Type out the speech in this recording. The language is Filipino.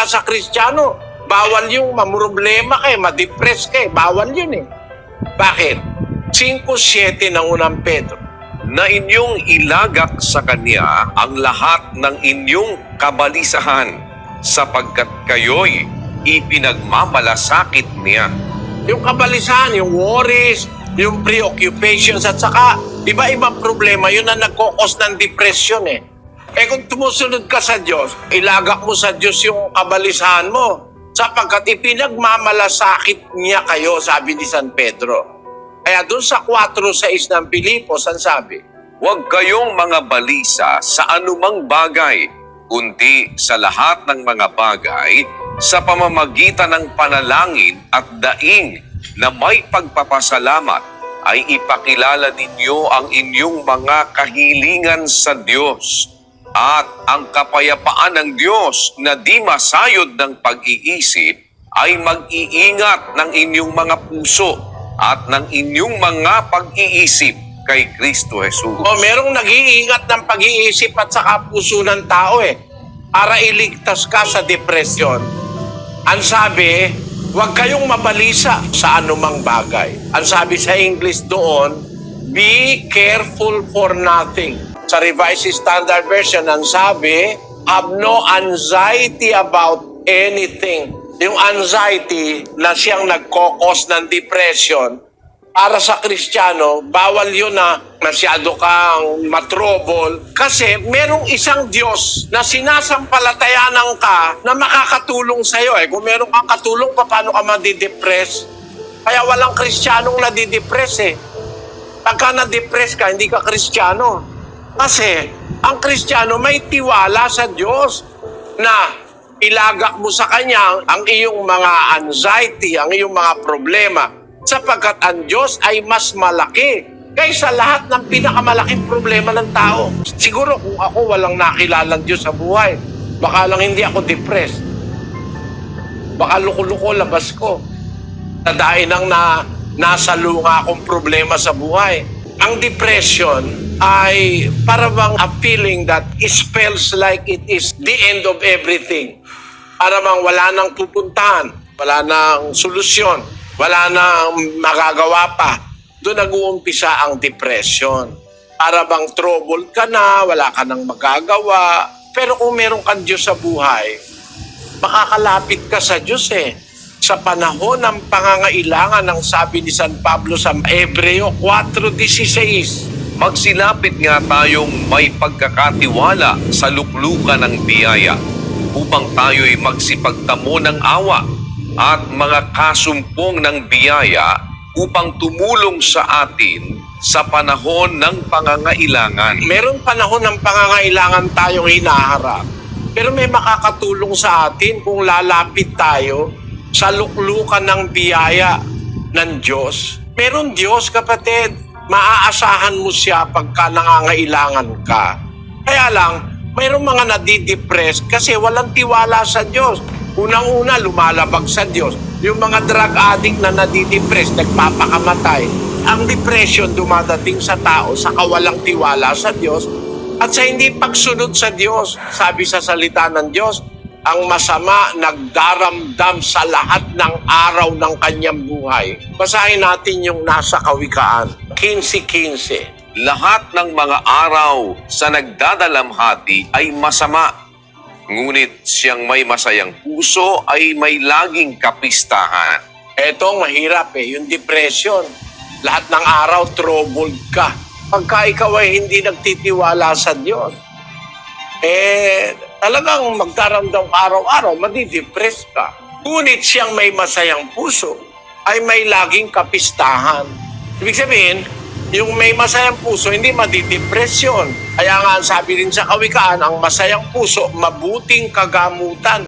Kaya sa Kristiyano, bawal yung mamroblema kay, ma-depress kay. Bawal yun eh. Bakit? 5.7 ng unang Pedro. na inyong ilagak sa Kanya ang lahat ng inyong kabalisahan sapagkat kayo'y ipinagmamalasakit niya. Yung kabalisahan, yung worries, yung preoccupations, at saka iba-ibang problema, yun ang nagkokos ng depression eh. Eh kung tumusunod ka sa Diyos, ilagak mo sa Diyos yung kabalisahan mo. Sapagkat ipinagmamalasakit niya kayo, sabi ni San Pedro. Kaya doon sa 4.6 ng Pilipos, ang sabi, Huwag kayong mga balisa sa anumang bagay, kundi sa lahat ng mga bagay sa pamamagitan ng panalangin at daing na may pagpapasalamat ay ipakilala ninyo ang inyong mga kahilingan sa Diyos at ang kapayapaan ng Diyos na di masayod ng pag-iisip ay mag-iingat ng inyong mga puso at ng inyong mga pag-iisip kay Kristo Jesus. o merong nag-iingat ng pag-iisip at saka puso ng tao eh, para iligtas ka sa depresyon. Ang sabi, huwag kayong mabalisa sa anumang bagay. Ang sabi sa English doon, be careful for nothing. Sa Revised Standard Version, ang sabi, have no anxiety about anything. Yung anxiety na siyang nagkokos ng depression, para sa Kristiyano, bawal yun na masyado kang matrobol. Kasi merong isang Diyos na sinasampalatayanan ka na makakatulong sa'yo. Eh. Kung meron kang katulong, paano ka madidepress? Kaya walang Kristiyanong nadidepress eh. Pagka na-depress ka, hindi ka Kristiyano. Kasi ang Kristiyano may tiwala sa Diyos na ilagak mo sa Kanya ang iyong mga anxiety, ang iyong mga problema sapagkat ang Diyos ay mas malaki kaysa lahat ng pinakamalaking problema ng tao. Siguro kung ako walang nakilalang Diyos sa buhay, baka lang hindi ako depressed. Baka luko-luko labas ko. Tadain ang na, nasa lunga akong problema sa buhay. Ang depression ay para bang a feeling that it spells like it is the end of everything. Para bang wala nang pupuntahan, wala nang solusyon, wala nang magagawa pa. Doon nag-uumpisa ang depression. Para bang trouble ka na, wala ka nang magagawa. Pero kung meron kang Diyos sa buhay, makakalapit ka sa Diyos eh. Sa panahon ng pangangailangan ng sabi ni San Pablo sa Hebreo 4.16, Magsilapit nga tayong may pagkakatiwala sa luklukan ng biyaya upang tayo'y magsipagtamo ng awa at mga kasumpong ng biyaya upang tumulong sa atin sa panahon ng pangangailangan. meron panahon ng pangangailangan tayong hinaharap. Pero may makakatulong sa atin kung lalapit tayo sa luklukan ng biyaya ng Diyos. Meron Diyos, kapatid. Maaasahan mo siya pagka nangangailangan ka. Kaya lang, mayroong mga nadidepress kasi walang tiwala sa Diyos. Unang-una, lumalabag sa Diyos. Yung mga drug addict na nadidepress, nagpapakamatay. Ang depression dumadating sa tao sa kawalang tiwala sa Diyos at sa hindi pagsunod sa Diyos. Sabi sa salita ng Diyos, ang masama nagdaramdam sa lahat ng araw ng kanyang buhay. Basahin natin yung nasa kawikaan, 15-15. Lahat ng mga araw sa nagdadalamhati ay masama. Ngunit siyang may masayang puso ay may laging kapistahan. Etong mahirap eh, yung depression. Lahat ng araw, troubled ka. Pagka ikaw ay hindi nagtitiwala sa Diyos, eh, talagang magdaramdam ka araw-araw, madidepress ka. Ngunit siyang may masayang puso ay may laging kapistahan. Ibig sabihin, yung may masayang puso, hindi madidepress yun. Kaya nga sabi rin sa kawikaan, ang masayang puso, mabuting kagamutan.